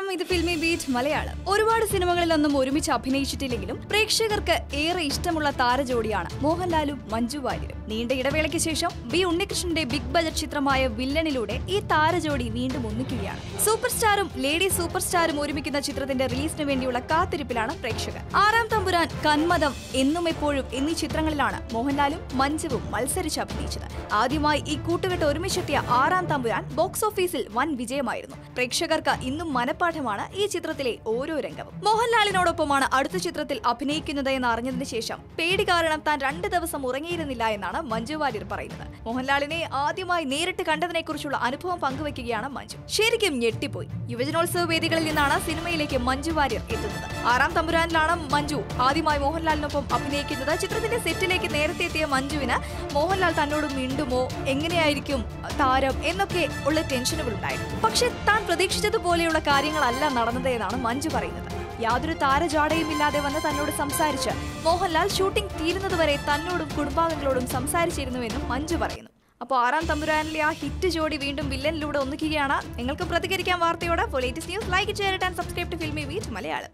നമസ്കാരം ഇത് filmy beat Malayalam. ഒരുപാട് സിനിമകളിലൊന്നും ഒരുമിച്ച് അഭിനയിച്ചിട്ടില്ലെങ്കിലും പ്രേക്ഷകർക്ക് ഏറെ ഇഷ്ടമുള്ള താരജോഡിയാണ് മോഹൻലാലും മഞ്ജു വാര്യരും. നീണ്ട ഇടവേളയ്ക്ക് ശേഷം ബി ഉണ്ണികൃഷ്ണന്റെ ബിഗ് ബജറ്റ് ചിത്രമായ വില്ലനിലൂടെ ഈ താരജോഡി വീണ്ടും ഒന്നിക്കുകയാണ്. സൂപ്പർ സ്റ്റാറും ലേഡി സൂപ്പർ സ്റ്റാറും ഒരുമിക്കുന്ന ചിത്രത്തിന്റെ റിലീസിന് വേണ്ടിയുള്ള കാത്തിരിപ്പിലാണ് പ്രേക്ഷകർ. ആറാം തമ്പുരാൻ കന്മതം എന്നും എപ്പോഴും എന്നീ ചിത്രങ്ങളിലാണ് മോഹൻലാലും മഞ്ജുവും മത്സരിച്ച് അഭിനയിച്ചത്. ആദ്യമായി ഈ കൂട്ടുകെട്ട് ഒരുമിച്ചെത്തിയ ആറാം തമ്പുരാൻ ബോക്സ് ഓഫീസിൽ വൻ വിജയമായിരുന്നു. പ്രേക്ഷകർക്ക് ഇന്നും മനപ്പാഠമാണ് ഈ ചിത്രത്തിലെ ഓരോ രംഗവും. മോഹൻലാലിനോടൊപ്പമാണ് അടുത്ത ചിത്രത്തിൽ അഭിനയിക്കുന്നത് എന്ന് അറിഞ്ഞതിന് ശേഷം പേടി കാരണം താൻ രണ്ട് ദിവസം ഉറങ്ങിയിരുന്നില്ല എന്നാണ് മഞ്ജു വാര്യർ പറയുന്നത്. മോഹൻലാലിനെ ആദ്യമായി നേരിട്ട് കണ്ടതിനെക്കുറിച്ചുള്ള അനുഭവം പങ്കുവയ്ക്കുകയാണ് മഞ്ജു. ശരിക്കും ഞെട്ടിപ്പോയി. യുവജനോത്സവ വേദികളിൽ നിന്നാണ് സിനിമയിലേക്ക് മഞ്ജു വാര്യർ എത്തുന്നത്. ആറാം തമ്പുരാനിലാണ് മഞ്ജു ആദ്യമായി മോഹൻലാലിനൊപ്പം അഭിനയിക്കുന്നത്. ചിത്രത്തിന്റെ സെറ്റിലേക്ക് നേരത്തെ എത്തിയ മഞ്ജുവിന് മോഹൻലാൽ തന്നോട് മിണ്ടുമോ? എങ്ങനെയായിരിക്കും താരം? എന്നൊക്കെ ഉള്ള ടെൻഷനുകൾ ഉണ്ടായിരുന്നു പക്ഷെ താൻ പ്രതീക്ഷിച്ചതുപോലെയുള്ള കാര്യങ്ങളല്ല നടന്നത് എന്നാണ് മഞ്ജു പറയുന്നത്. യാതൊരു താരജാടയും ഇല്ലാതെ വന്ന് തന്നോട് സംസാരിച്ച് മോഹൻലാൽ ഷൂട്ടിംഗ് തീരുന്നതുവരെ തന്നോടും കുടുംബാംഗങ്ങളോടും സംസാരിച്ചിരുന്നുവെന്നും മഞ്ജു പറയുന്നു. അപ്പോൾ ആറാം തമ്പുരാനിലെ ആ ഹിറ്റ് ജോഡി വീണ്ടും വില്ലനിലൂടെ ഒന്നിക്കുകയാണ് നിങ്ങൾക്ക് പ്രതികരിക്കാൻ വാർത്തയോടെ. Latest news like share and subscribe to filmy beat Malayalam